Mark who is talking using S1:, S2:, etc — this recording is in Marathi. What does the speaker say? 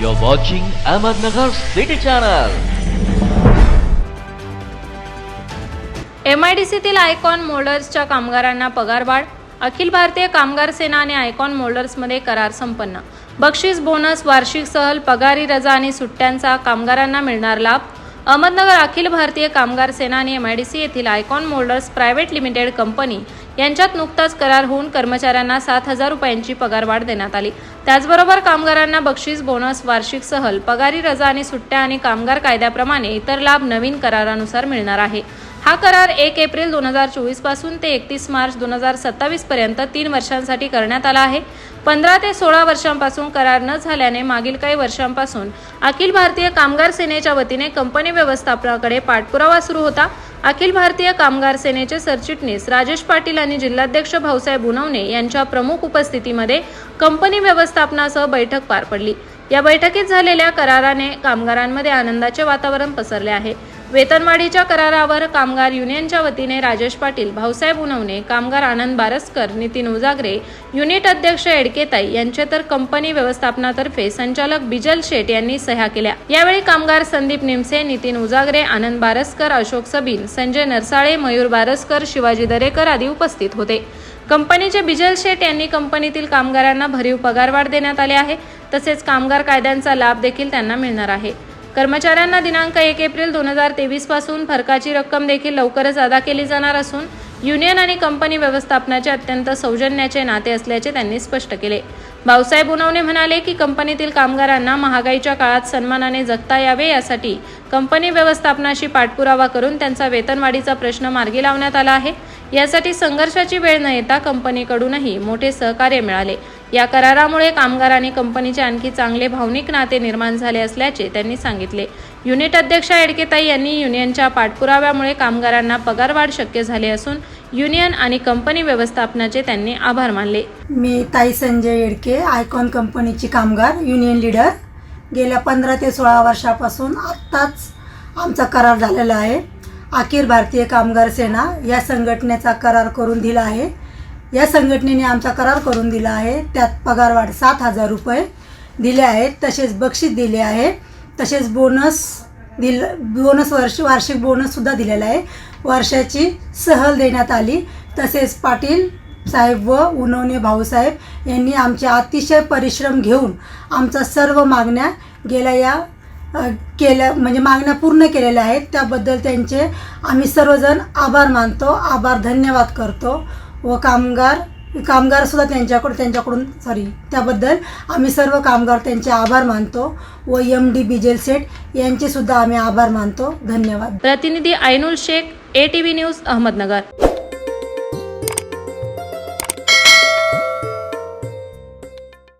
S1: You're watching Ahmednagar City Channel.
S2: M I D Icon मोल्डर्सच्या कामगारांना पगारवाढ. अखिल भारतीय कामगार सेना आणि आयकॉन मोल्डर्समध्ये करार संपन्न. बक्षीस बोनस वार्षिक सहल पगारी रजा आणि सुट्ट्यांचा कामगारांना मिळणार लाभ. अहमदनगर अखिल भारतीय कामगार सेना आणि एम आय डी सी येथील Icon Moulders private limited company यांच्यात नुकताच करार होऊन कर्मचाऱ्यांना सात हजार रुपयांची पगारवाढ देण्यात आली. त्याचबरोबर कामगारांना बक्षीस बोनस वार्षिक सहल पगारी रजा आणि सुट्ट्या आणि कामगार कायद्याप्रमाणे इतर लाभ नवीन करारानुसार मिळणार आहे. हा करार एक एप्रिल दोन हजार चोवीसपासून ते एकतीस मार्च दोन हजार सत्तावीसपर्यंत तीन वर्षांसाठी करण्यात आला आहे. पंधरा ते सोळा वर्षांपासून करार न झाल्याने मागील काही वर्षांपासून अखिल भारतीय कामगार सेनेच्या वतीने कंपनी व्यवस्थापनाकडे पाठपुरावा सुरू होता. अखिल भारतीय कामगार सेनेचे सरचिटणीस राजेश पाटील आणि जिल्हाध्यक्ष भाऊसाहेब उनवणे यांच्या प्रमुख उपस्थितीमध्ये कंपनी व्यवस्थापनासह बैठक पार पडली. या बैठकीत झालेल्या कराराने कामगारांमध्ये आनंदाचे वातावरण पसरले आहे. वेतनवाढीच्या करारावर कामगार युनियनच्या वतीने राजेश पाटील भाऊसाहेब उनवणे कामगार आनंद बारसकर नितीन उजागरे युनिट अध्यक्ष एडकेताई यांचे तर कंपनी व्यवस्थापनातर्फे संचालक बिजल शेट यांनी सह्या केल्या. यावेळी कामगार संदीप निमसे नितीन उजागरे आनंद बारसकर अशोक सबीन संजय नरसाळे मयूर बारसकर शिवाजी दरेकर आदी उपस्थित होते. कंपनीचे बिजल शेट यांनी कंपनीतील कामगारांना भरीव पगारवाढ देण्यात आले आहे. तसेच कामगार कायद्यांचा लाभ देखील त्यांना मिळणार आहे. कर्मचाऱ्यांना दिनांक एक एप्रिल दोन हजार तेवीसपासून फरकाची रक्कम देखील लवकरच अदा केली जाणार असून युनियन आणि कंपनी व्यवस्थापनाचे अत्यंत सौजन्याचे नाते असल्याचे त्यांनी स्पष्ट केले. भाऊसाहेब उनवणे म्हणाले की कंपनीतील कामगारांना महागाईच्या काळात सन्मानाने जगता यावे यासाठी कंपनी व्यवस्थापनाशी पाठपुरावा करून त्यांचा वेतनवाढीचा प्रश्न मार्गी लावण्यात आला आहे. यासाठी संघर्षाची वेळ न येता कंपनीकडूनही मोठे सहकार्य मिळाले. या करारामुळे कामगार आणि कंपनीचे आणखी चांगले भावनिक नाते निर्माण झाले असल्याचे त्यांनी सांगितले. युनिट अध्यक्षा एडकेताई यांनी युनियनच्या पाठपुराव्यामुळे कामगारांना पगारवाढ शक्य झाले असून युनियन आणि कंपनी व्यवस्थापनाचे त्यांनी आभार मानले.
S3: मी ताई संजय येडके आयकॉन कंपनीची कामगार युनियन लीडर. गेल्या पंधरा ते सोळा वर्षापासून आत्ताच आमचा करार झालेला आहे. अखिल भारतीय कामगार सेना या संघटनेचा करार करून दिला आहे. या संघटनेने आमचा करार करून दिला आहे. त्यात पगारवाढ सात हजार रुपये दिले आहेत. तसेच बक्षीस दिले आहे. तसेच बोनस दिल बोनस वर्ष वार्षिक बोनससुद्धा दिलेला आहे. वर्षाची सहल देण्यात आली. तसेच पाटील साहेब व उनवणे भाऊसाहेब यांनी आमचे अतिशय परिश्रम घेऊन आमच्या सर्व मागण्या गेल्या या केल्या म्हणजे मागण्या पूर्ण केलेल्या आहेत. त्याबद्दल त्यांचे आम्ही सर्वजण आभार मानतो. आभार धन्यवाद करतो. व कामगार कामगारसुद्धा त्यांच्याकडून त्यांच्याकडून सॉरी त्याबद्दल आम्ही सर्व कामगार त्यांचे आभार मानतो व एम डी बिजेल सेठ यांचेसुद्धा आम्ही आभार मानतो. धन्यवाद.
S2: प्रतिनिधी Ainul Shaikh A T V news Ahmednagar.